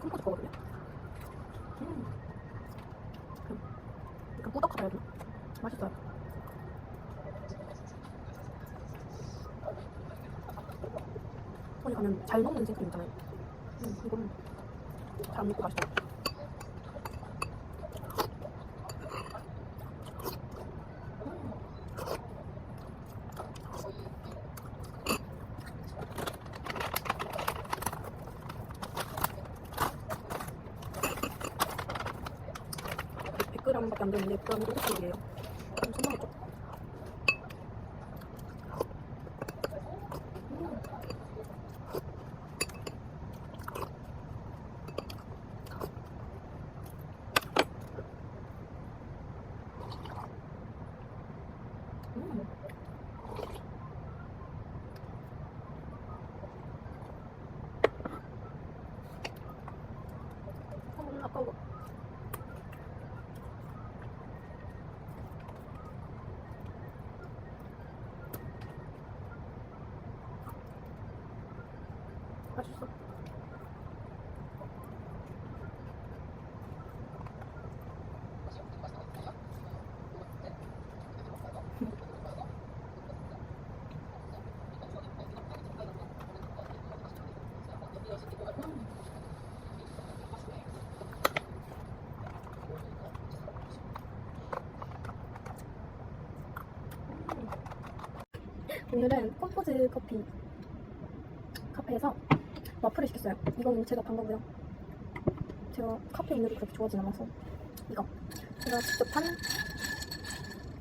섞어서 먹거든요. 음. 약간 꾸덕하다 해야 되나? 맛있어요. 어디 가면 잘 먹는 생크림 있잖아요. 음, 이거는 잘안 먹고 맛있어요. 백 100g밖에 안 되는데 100g이 500g이에요. 좀 선망했죠? 음. 어, 아까워. 맛있어. 오늘은 컴포즈 커피 카페에서 와플을 시켰어요. 이거는 제가 판 거고요. 제가 카페 우유를 그렇게 좋아하진 않아서 이거 제가 직접 판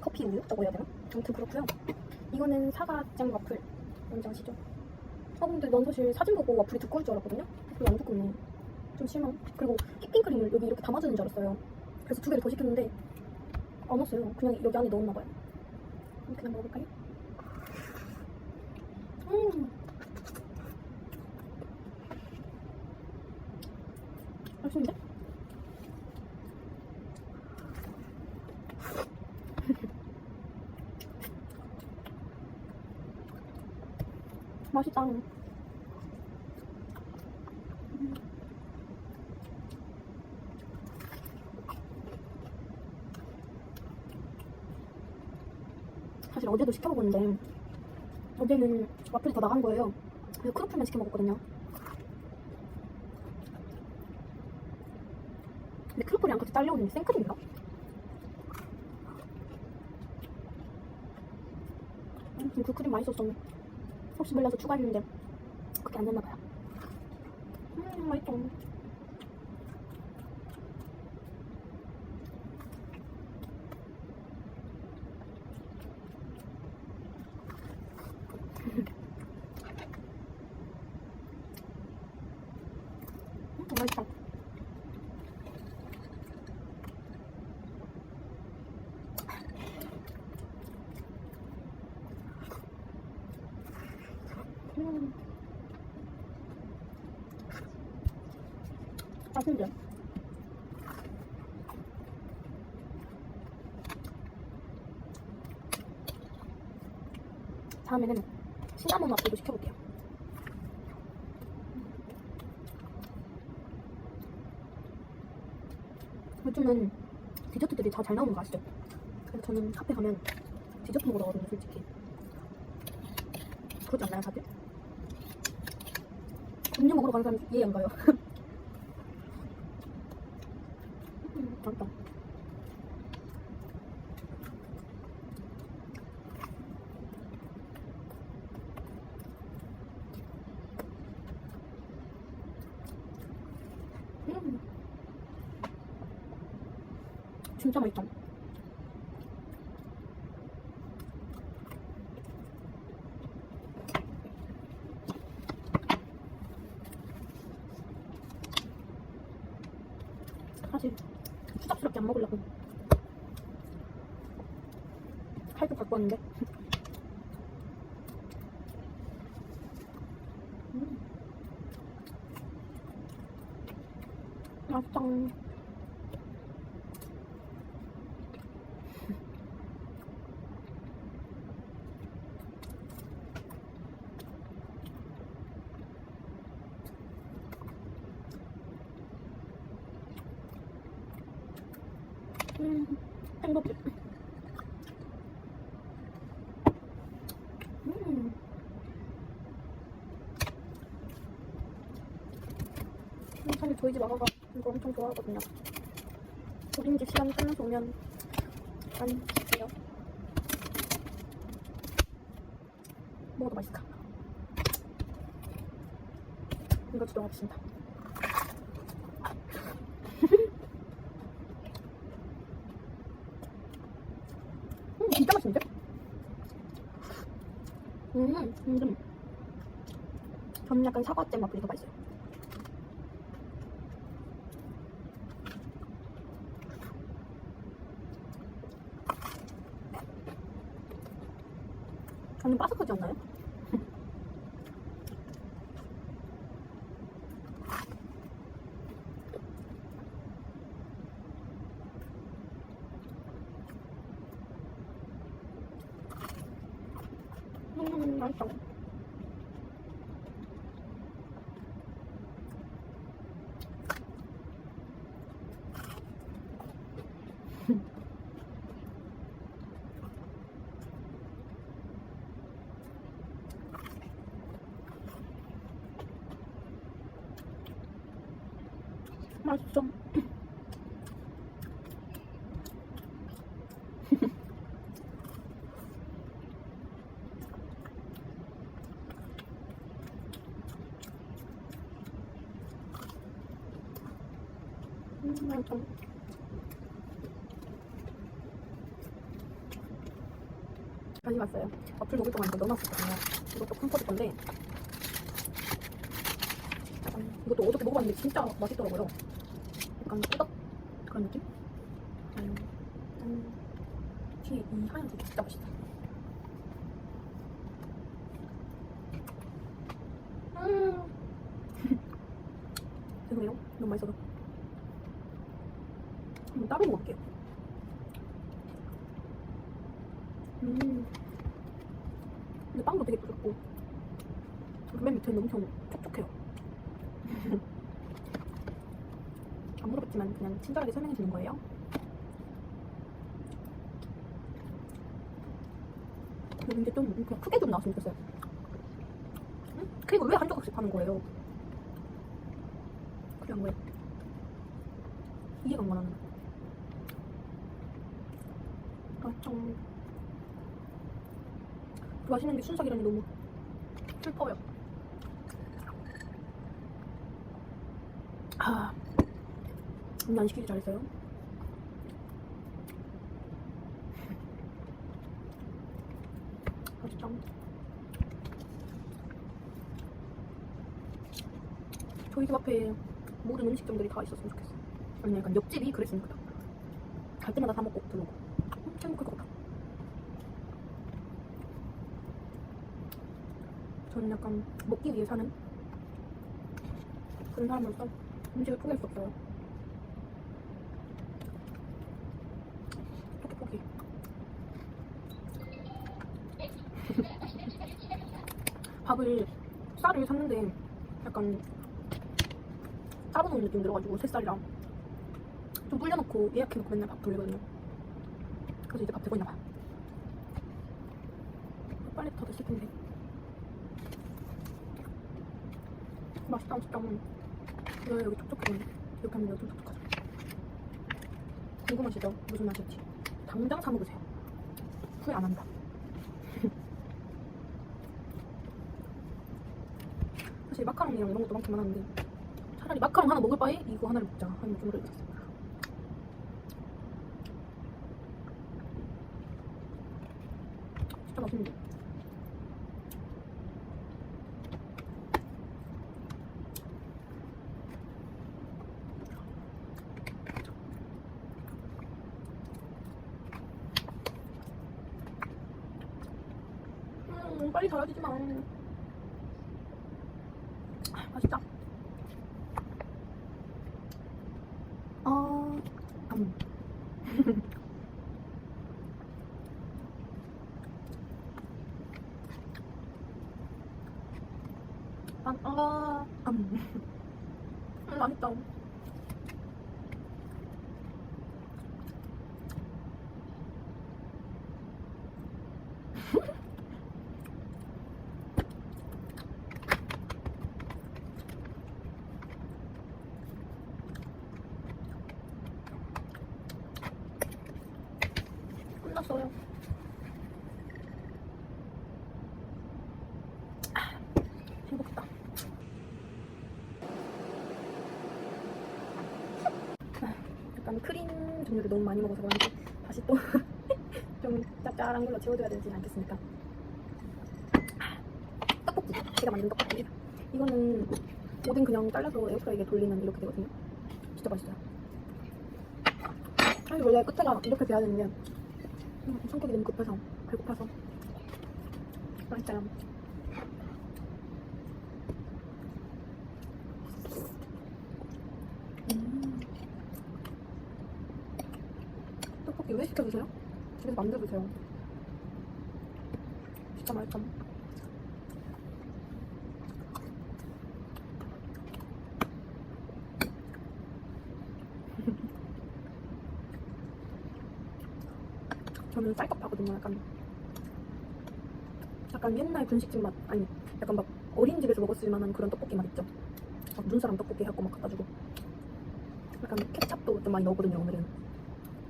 커피 우유라고 해야 되나? 아무튼 그렇고요. 이거는 사과잼 와플 뭔지 아시죠? 아 근데 넌 사실 사진 보고 와플이 두꺼울 줄 알았거든요? 별로 안 두껍네. 좀 실망. 그리고 휘핑크림을 여기 이렇게 담아주는 줄 알았어요. 그래서 두 개를 더 시켰는데 안 왔어요. 그냥 여기 안에 넣었나 봐요. 그냥 먹어볼까요? 음. 맛있는데? 맛있다. 음. 사실 어제도 시켜 먹었는데 어제는 와플이 더 나간 거예요. 그래서 크로플만 시켜 먹었거든요. 근데 크로플이랑 같이 딸려오는 게 생크림인가? 아무튼 그 크림 맛있었어. 혹시 몰라서 추가했는데 그게 안 됐나봐요. 음 맛있다. 음, 맛있다. 음. 맛있는데? 다음에는 시나몬 와플도 시켜볼게요. 요즘은 디저트들이 다 잘 나오는 거 아시죠? 그래서 저는 카페 가면 디저트 먹으러 가거든요, 솔직히. 그렇지 않나요, 다들? 음료 먹으러 가는 사람 이해 안 가요. 음, 맛있다. 음. 진짜 맛있다. 사실 추잡스럽게 안 먹으려고 칼도 갖고 왔는데 음. 맛있다 음, 행복해. 음. 음, 사실 저희 집 아가가 이거 엄청 좋아하거든요. 어린이집 시간 끝나서 오면 많이 드세요. 먹어도 맛있을까? 이거 진짜 맛있습니다. 음, 진짜 맛있는데? 음, 음. 저는 약간 사과잼 맛이 더 맛있어 요. 저는 바삭하지 않나요? 음, 맛있어. 맛있어. 다시 봤어요. 어플 녹일 동안 이거 넣어놨었거든요. 이것도 컴포트 건데 이것도 어저께 먹어봤는데 진짜 맛있더라고요. 약간 꾸덕 그런 느낌? 음, 음, 뒤에 이 하얀색 진짜 맛있다. 음. 죄송해요. 너무 맛있어서. 한번 따로 먹을게요. 음. 근데 빵도 되게 부드럽고 맨 밑에는 엄청 촉촉해요. 안 물어봤지만 그냥 친절하게 설명해 주는 거예요. 근데 좀 그냥 크게 좀 나왔으면 좋겠어요. 응? 그리고 왜 한 조각씩 파는 거예요? 그냥 왜? 이해가 안 가는 아, 좀 맛있는 게 순삭이라니 너무 슬퍼요. 아, 오늘 안 시키길 잘했어요. 맛있다. 저희 집 앞에 모든 음식점들이 다 있었으면 좋겠어. 아니 약간 옆집이 그랬으면 좋겠다. 갈 때마다 사 먹고 들어오고. 음, 행복할 것 같아. 저는 약간 먹기 위해 사는 그런 사람으로서 음식을 포기할 수 없어요. 어떻게 포기? 밥을 쌀을 샀는데 약간 짜부놓은 느낌 들어가지고 새쌀이랑 좀 불려놓고 예약해놓고 맨날 밥 돌리거든요. 그래서 이제 밥 되고 있나봐. 빨리 더 됐을 텐데. 맛있다, 맛있다. 이거 여기 촉촉해. 이렇게 하면 여기 좀 촉촉하죠. 궁금하시죠? 무슨 맛일지. 당장 사 먹으세요. 후회 안 한다. 사실 마카롱이랑 이런 것도 많긴 많았는데 차라리 마카롱 하나 먹을 바에 이거 하나를 먹자 하는 느낌으로 있었어요. 진짜 맛있는데. 음, 빨리 덜어지지 마. 아, 맛있다. 아, 음. 아, 아, 음. 음, 맛있다. 끝났어요. 아, 행복했다. 아, 약간 크림 종류를 너무 많이 먹어서 그런지 다시 또 좀 짭짤한 걸로 채워줘야 되지 않겠습니까? 아, 떡볶이 제가 만든 떡볶이 이거는 오뎅 그냥 잘라서 에어프라이기에 돌리면 이렇게 되거든요 진짜 맛있어요 아니 원래 끝에가 이렇게 돼야 되는데 음, 성격이 너무 급해서 배고파서 맛있어요 음. 떡볶이 왜 시켜 드세요? 집에서 만들어 드세요. 진짜 맛있다. 저는 쌀떡하거든요. 약간 약간 옛날 분식집 맛 아니 약간 막 어린이집에서 먹었을 만한 그런 떡볶이 맛 있죠. 막 눈사람 떡볶이 해갖고 막 갖다 주고 약간 케찹도 좀 많이 넣었거든요. 오늘은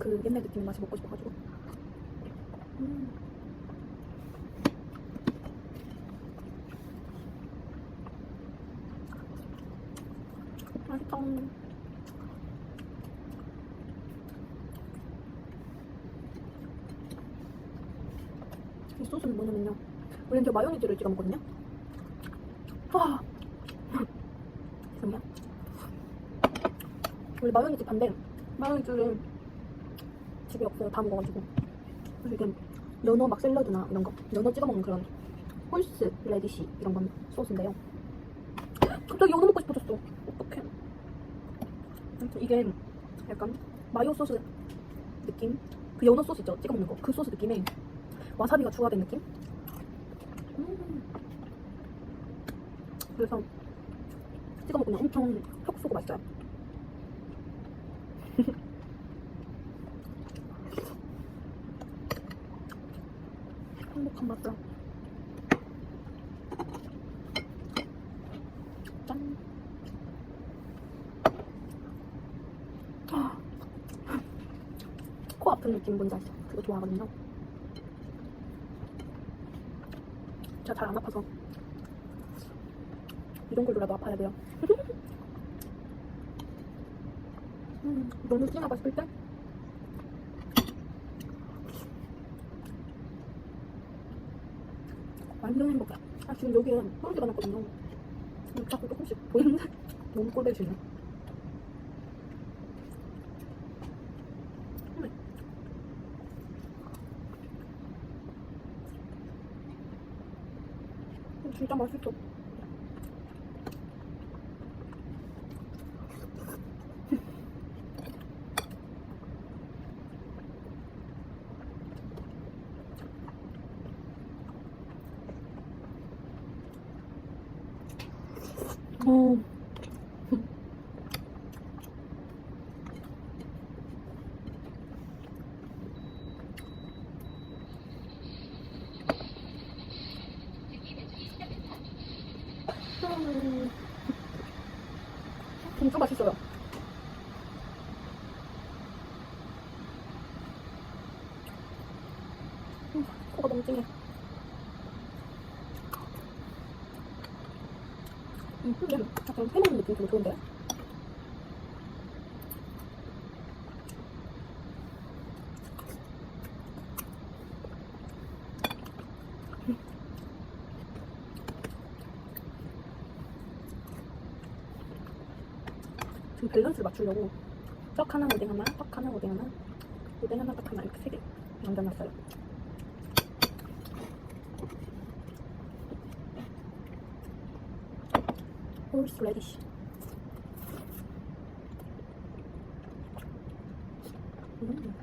그 옛날 느낌의 맛이 먹고 싶어가지고. 음. 맛있다. 이 소스는 뭐냐면요. 원래 저 마요네즈를 찍어 먹거든요. 와. 죄송해요. 원래 마요네즈 반대 마요네즈를 집에 없어요. 다 먹어가지고. 그래서 이게 연어 막 샐러드나 이런 거 연어 찍어 먹는 그런 홀스 레디시 이런 건 소스인데요. 갑자기 연어 먹고 싶어졌어. 어떡해. 이게 약간 마요 소스 느낌? 그 연어 소스 있죠? 찍어 먹는 거. 그 소스 느낌에 와사비가 추가된 느낌? 음. 그래서 찍어 먹으면 엄청 속 쏘고 맛있어요. 행복한 맛이야. 짠. 아. 코 아픈 느낌 뭔지 아시죠? 그거 좋아하거든요. 제가 잘 안 아파서 이런 걸로라도 아파야 돼요. 음, 너무 진하고 싶을 때 완전 행복해. 아, 지금 여기에 뽀르기가 났거든요. 자꾸 조금씩 보이는데 너무 꼴보기 싫네. 진짜 맛있어. 어. 음. 진짜 맛있어요. 음, 코가 너무 찡해. 음, 근데 약간 해먹는 느낌 되게 좋은데? 음. 지금 밸런스를 맞추려고 떡 하나, 오뎅 하나, 떡 하나, 오뎅 하나, 오뎅 하나, 떡 하나 이렇게 세개 만들어놨어요. 홀스 레디시. 음.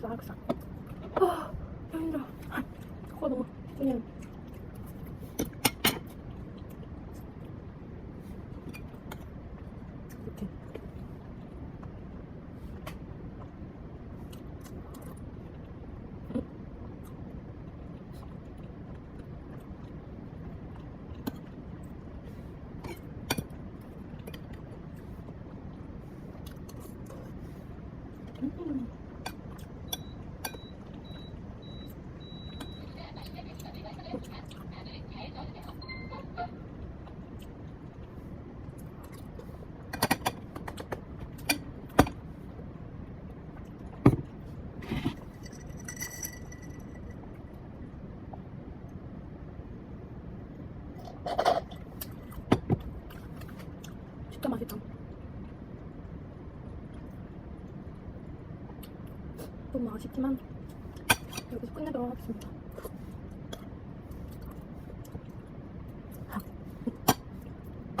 싹싹. 아, 힘들어. 코가 너무 그냥. 이렇게. 진짜 맛있다. 너